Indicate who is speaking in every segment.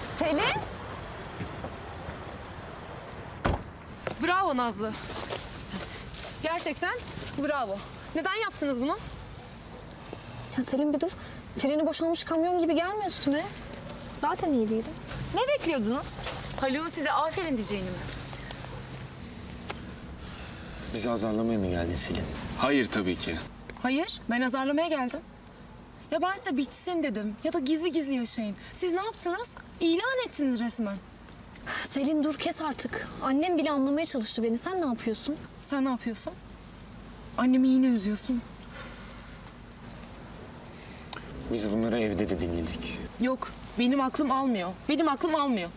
Speaker 1: Selin?
Speaker 2: Bravo Nazlı. Gerçekten bravo. Neden yaptınız bunu?
Speaker 1: Ya Selin bir dur. Freni boşalmış kamyon gibi gelme üstüme. Zaten iyi değilim.
Speaker 2: Ne bekliyordunuz? Haluk'un size aferin diyeceğini mi?
Speaker 3: Bizi azarlamaya mı geldin Selin?
Speaker 4: Hayır tabii ki.
Speaker 2: Hayır, ben azarlamaya geldim. Ya ben size bitsin dedim ya da gizli gizli yaşayın. Siz ne yaptınız? İlan ettiniz resmen.
Speaker 1: Selin dur kes artık. Annem bile anlamaya çalıştı beni. Sen ne yapıyorsun?
Speaker 2: Sen ne yapıyorsun? Annemi yine üzüyorsun.
Speaker 3: Biz bunları evde de dinledik.
Speaker 2: Yok, benim aklım almıyor. Benim aklım almıyor.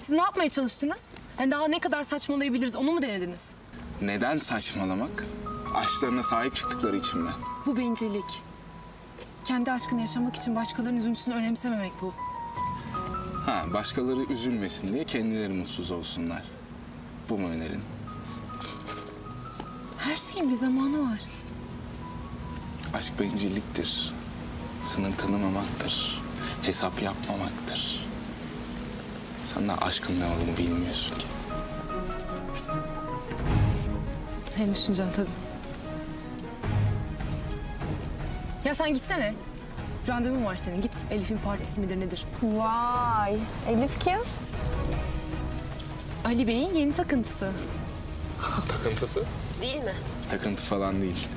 Speaker 2: Siz ne yapmaya çalıştınız? Yani daha ne kadar saçmalayabiliriz onu mu denediniz?
Speaker 4: Neden saçmalamak? Aşklarına sahip çıktıkları için mi?
Speaker 2: Bu bencillik. Kendi aşkını yaşamak için başkalarının üzüntüsünü önemsememek bu.
Speaker 4: Ha, başkaları üzülmesin diye kendileri mutsuz olsunlar. Bu mu önerin?
Speaker 2: Her şeyin bir zamanı var.
Speaker 4: Aşk bencilliktir. Sınır tanımamaktır. Hesap yapmamaktır. Sen de aşkın ne olduğunu bilmiyorsun ki.
Speaker 2: Senin düşüncen tabii. Ya sen gitsene. Randevun var senin. Git. Elif'in partisi midir nedir?
Speaker 1: Vay. Elif kim?
Speaker 2: Ali Bey'in yeni takıntısı.
Speaker 4: Takıntısı?
Speaker 2: Değil mi?
Speaker 4: Takıntı falan değil.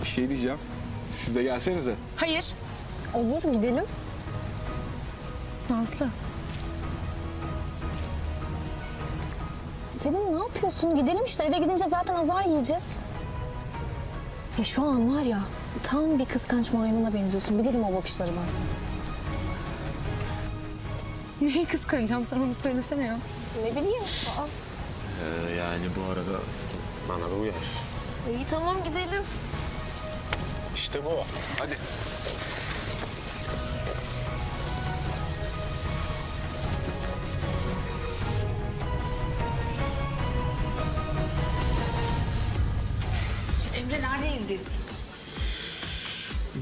Speaker 4: Bir şey diyeceğim. Siz de gelsenize.
Speaker 2: Hayır.
Speaker 1: Olur gidelim.
Speaker 2: Nazlı.
Speaker 1: Selin ne yapıyorsun? Gidelim işte eve gidince zaten azar yiyeceğiz. Ya şu an var ya tam bir kıskanç maymuna benziyorsun. Bilirim o bakışları ben.
Speaker 2: Neyi kıskanacağım? Sen onu söylesene ya.
Speaker 1: Ne bileyim. Aa.
Speaker 3: Ee, yani bu arada bana da uyar.
Speaker 1: İyi tamam gidelim.
Speaker 4: İşte bu. Hadi.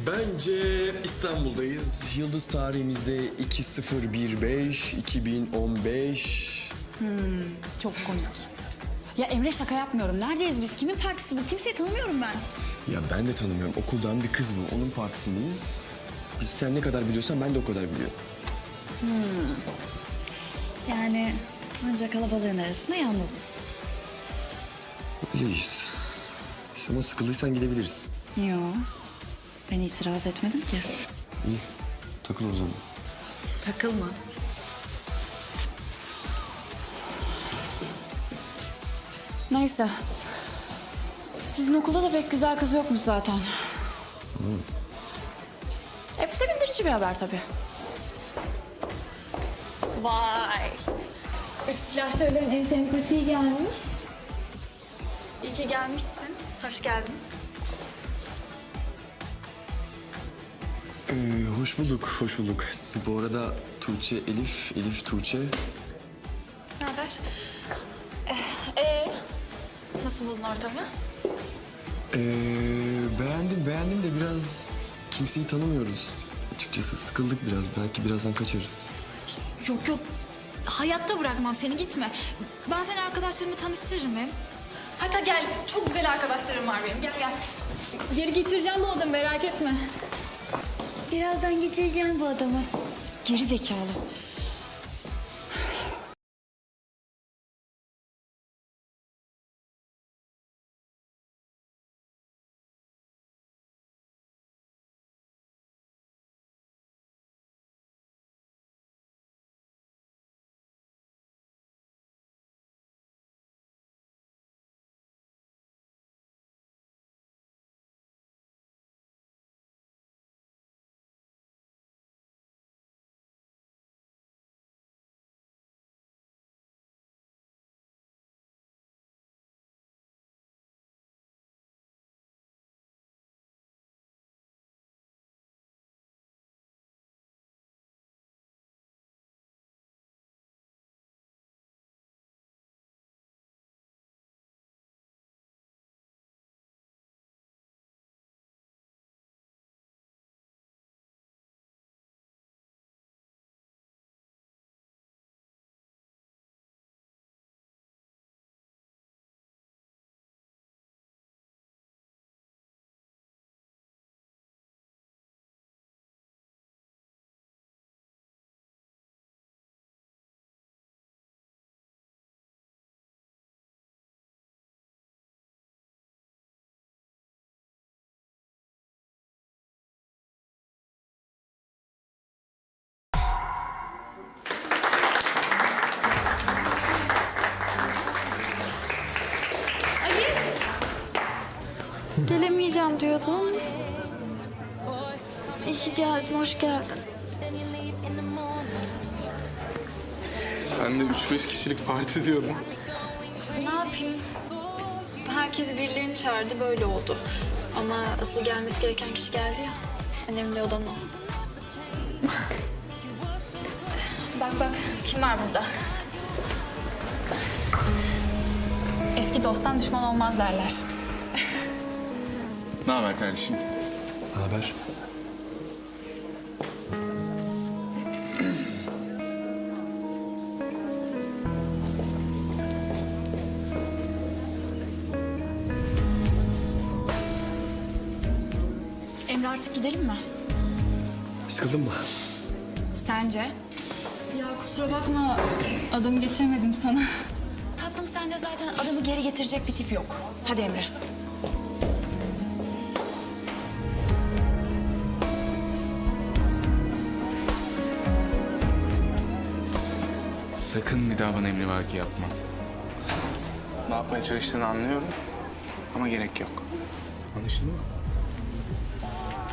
Speaker 5: Bence İstanbul'dayız. Yıldız tarihimizde 2015, 2015.
Speaker 6: Çok komik. Ya Emre şaka yapmıyorum. Neredeyiz biz? Kimin partisi bu? Kimseyi tanımıyorum ben.
Speaker 5: Ya ben de tanımıyorum. Okuldan bir kız bu. Onun partisindeyiz. Biz sen ne kadar biliyorsan ben de o kadar biliyorum.
Speaker 6: Yani ancak kalabalığın arasında yalnızız.
Speaker 5: Öyleyiz. Ama sıkıldıysan gidebiliriz.
Speaker 6: Yo. Ben itiraz etmedim ki.
Speaker 5: İyi. Takıl o zaman.
Speaker 6: Takılma. Neyse. Sizin okulda da pek güzel kız yokmuş zaten. E bu sevindirici bir haber tabii. Vay. Üç silahşörlerin en sempatiği gelmiş. İyi ki gelmişsin. Hoş geldin.
Speaker 5: Hoş bulduk, hoş bulduk. Bu arada Tuğçe Elif, Elif Tuğçe.
Speaker 6: Ne haber? Ee, nasıl buldun ortamı?
Speaker 5: Ee, beğendim, beğendim de biraz kimseyi tanımıyoruz. Açıkçası sıkıldık biraz. Belki birazdan kaçarız.
Speaker 7: Yok yok. Hayatta bırakmam seni gitme. Ben seni arkadaşlarımla tanıştırırım hem. Hatta gel çok güzel arkadaşlarım var benim. Gel gel.
Speaker 6: Geri getireceğim bu adamı merak etme.
Speaker 7: Birazdan getireceğim bu adamı. Geri zekalı. Gelmeyeceğim diyordun. İyi ki geldin, hoş geldin.
Speaker 4: Sen de 3-5 kişilik parti diyordun.
Speaker 7: Ne yapayım? Herkes birilerini çağırdı, böyle oldu. Ama asıl gelmesi gereken kişi geldi ya. Önemli olan o. bak bak, kim var burada? Eski dosttan düşman olmaz derler.
Speaker 4: Ne haber kardeşim?
Speaker 5: Ne haber?
Speaker 6: Emre artık gidelim mi?
Speaker 5: Sıkıldın mı?
Speaker 6: Sence?
Speaker 7: Ya kusura bakma, adamı getiremedim sana.
Speaker 6: Tatlım sende zaten adamı geri getirecek bir tip yok. Hadi Emre.
Speaker 4: Sakın bir daha bana emrivaki yapma. Ne yapmaya çalıştığını anlıyorum ama gerek yok. Anlaşıldı mı?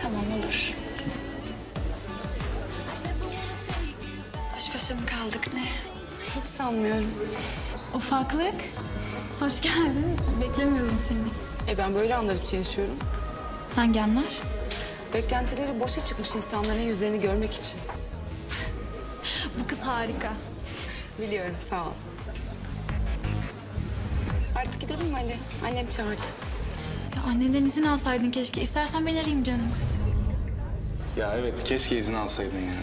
Speaker 7: Tamam olur. Baş başa mı kaldık ne?
Speaker 2: Hiç sanmıyorum.
Speaker 7: Ufaklık. Hoş geldin. Beklemiyorum seni.
Speaker 2: E ben böyle anlar için yaşıyorum.
Speaker 7: Hangi anlar?
Speaker 2: Beklentileri boşa çıkmış insanların yüzlerini görmek için.
Speaker 7: Bu kız harika.
Speaker 2: Biliyorum sağ ol. Artık gidelim mi Ali? Annem çağırdı.
Speaker 7: Ya annenden izin alsaydın keşke. İstersen ben arayayım canım.
Speaker 4: Ya evet keşke izin alsaydın ya.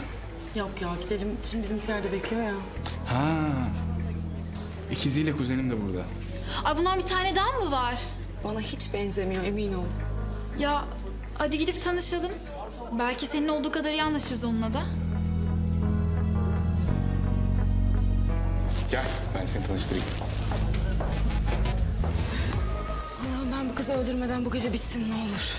Speaker 2: Yok ya gidelim. Şimdi bizimkiler de bekliyor ya.
Speaker 4: Ha. İkiziyle kuzenim de burada.
Speaker 7: Ay bundan bir tane daha mı var?
Speaker 2: Bana hiç benzemiyor emin ol.
Speaker 7: Ya hadi gidip tanışalım. Belki senin olduğu kadar iyi anlaşırız onunla da.
Speaker 4: Gel ben seni tanıştırayım.
Speaker 2: Allah'ım ben bu kızı öldürmeden bu gece bitsin ne olur.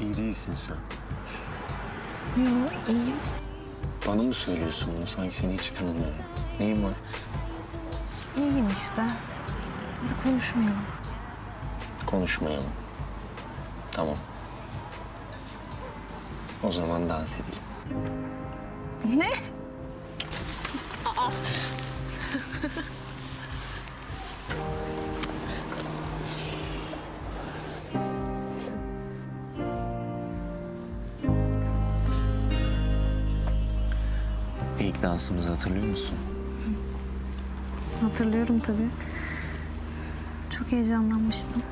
Speaker 3: İyi değilsin sen.
Speaker 1: Yok iyiyim.
Speaker 3: Bana mı söylüyorsun bunu? Sanki seni hiç tanımıyorum. Neyin var?
Speaker 1: İyiyim işte. Hadi konuşmayalım.
Speaker 3: Konuşmayalım. Tamam. O zaman dans edelim.
Speaker 1: Ne?
Speaker 3: İlk dansımızı hatırlıyor musun?
Speaker 1: Hatırlıyorum tabii. Çok heyecanlanmıştım.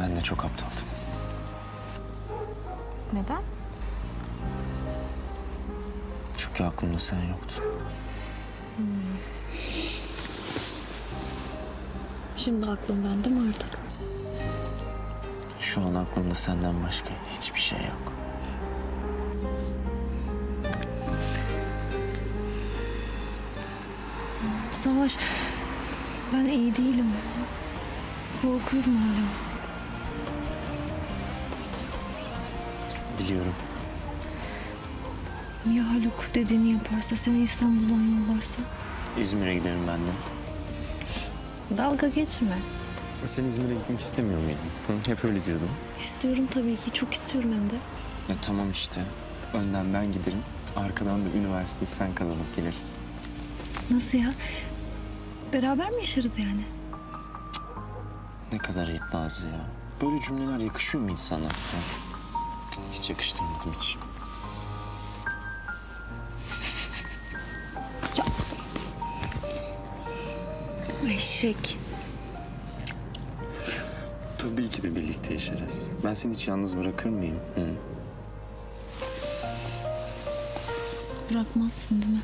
Speaker 3: Ben de çok aptaldım.
Speaker 1: Neden?
Speaker 3: Çünkü aklımda sen yoktun.
Speaker 1: Şimdi aklım bende mi artık?
Speaker 3: Şu an aklımda senden başka hiçbir şey yok.
Speaker 1: Savaş, ben iyi değilim. Korkuyorum hala.
Speaker 3: Biliyorum.
Speaker 1: Ya Haluk dediğini yaparsa, seni İstanbul'dan yollarsa?
Speaker 3: İzmir'e giderim ben de.
Speaker 1: Dalga geçme.
Speaker 3: Sen İzmir'e gitmek istemiyor muydun? Hı, hep öyle diyordum.
Speaker 1: İstiyorum tabii ki, çok istiyorum hem de.
Speaker 3: Ya tamam işte. Önden ben giderim. Arkadan da üniversiteyi sen kazanıp gelirsin.
Speaker 1: Nasıl ya? Beraber mi yaşarız yani?
Speaker 3: Ne kadar ayıp Nazlı ya. Böyle cümleler yakışıyor mu insana? ha? Hiç yakıştırmadım hiç.
Speaker 1: Eşek.
Speaker 3: Tabii ki de birlikte yaşarız. Ben seni hiç yalnız bırakır mıyım? Hı?
Speaker 1: Bırakmazsın değil mi?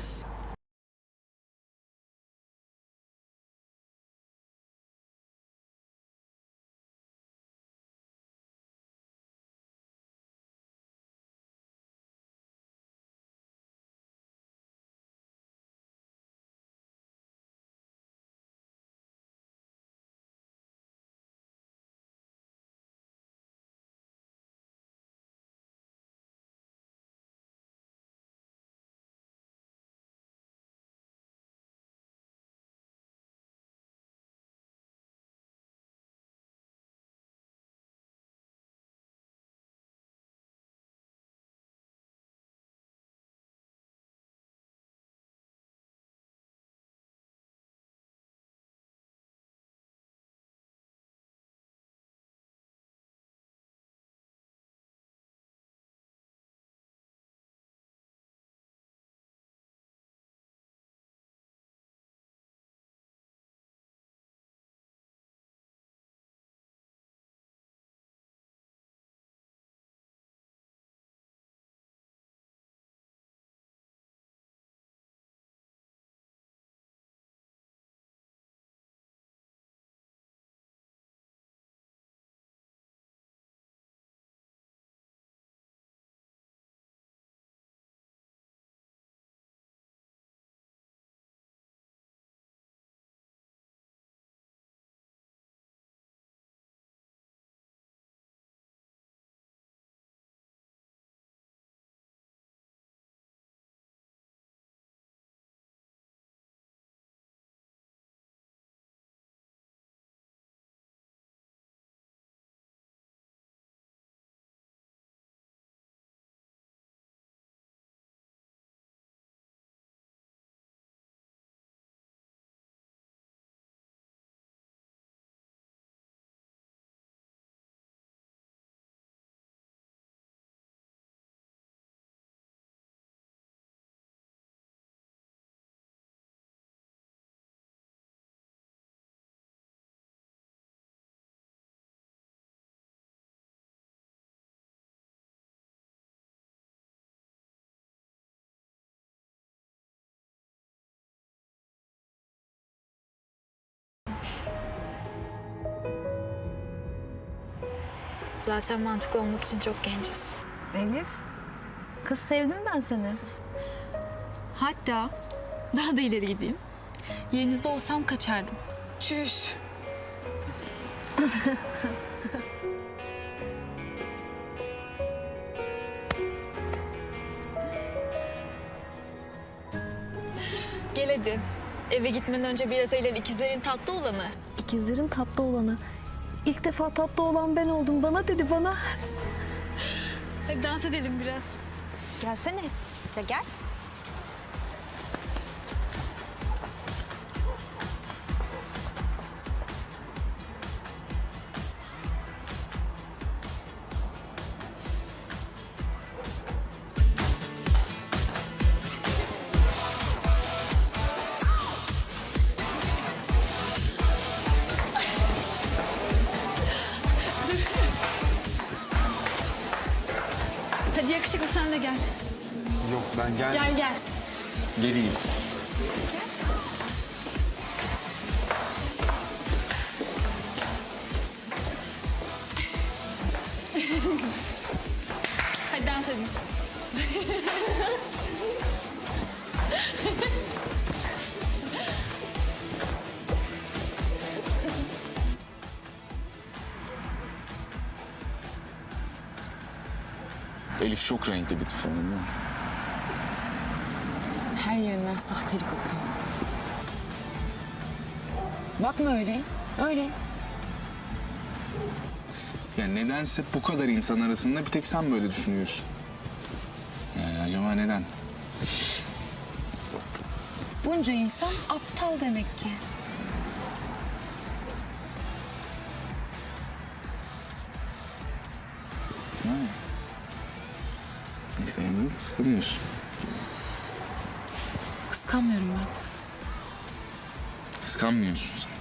Speaker 7: Zaten mantıklı olmak için çok genciz.
Speaker 1: Elif. Kız sevdim ben seni.
Speaker 7: Hatta daha da ileri gideyim. Yerinizde olsam kaçardım.
Speaker 2: Çüş.
Speaker 7: Gel hadi. Eve gitmeden önce biraz eğlen ikizlerin tatlı olanı.
Speaker 1: İkizlerin tatlı olanı. İlk defa tatlı olan ben oldum. Bana dedi bana.
Speaker 7: Hadi dans edelim biraz.
Speaker 1: Gelsene. Ya gel.
Speaker 7: Gel.
Speaker 5: Yok ben gel.
Speaker 7: Gel gel.
Speaker 5: Geleyim.
Speaker 4: Elif çok renkli bir tip değil mi?
Speaker 2: Her yerinden sahtelik akıyor. Bakma öyle. Öyle.
Speaker 4: Ya nedense bu kadar insan arasında bir tek sen böyle düşünüyorsun. Yani acaba neden?
Speaker 2: Bunca insan aptal demek ki.
Speaker 4: Kıskanıyorsun.
Speaker 2: Kıskanmıyorum ben.
Speaker 4: Kıskanmıyorsun sen.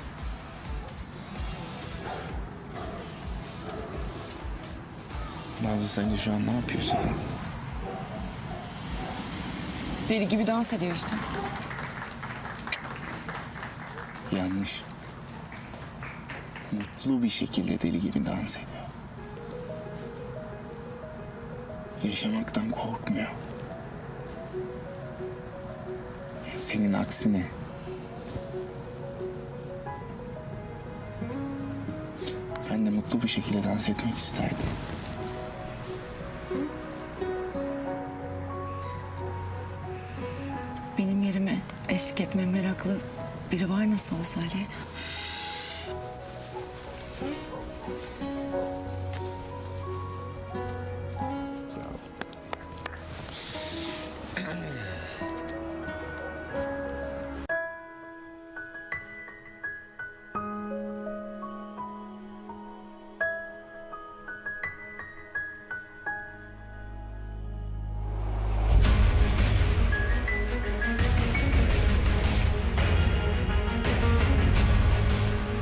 Speaker 3: Nazlı sence şu an ne yapıyorsun?
Speaker 2: Deli gibi dans ediyor işte.
Speaker 4: Yanlış. Mutlu bir şekilde deli gibi dans ediyor. yaşamaktan korkmuyor. Senin aksine. Ben de mutlu bir şekilde dans etmek isterdim.
Speaker 2: Benim yerime eşlik etme meraklı biri var nasıl olsa Ali.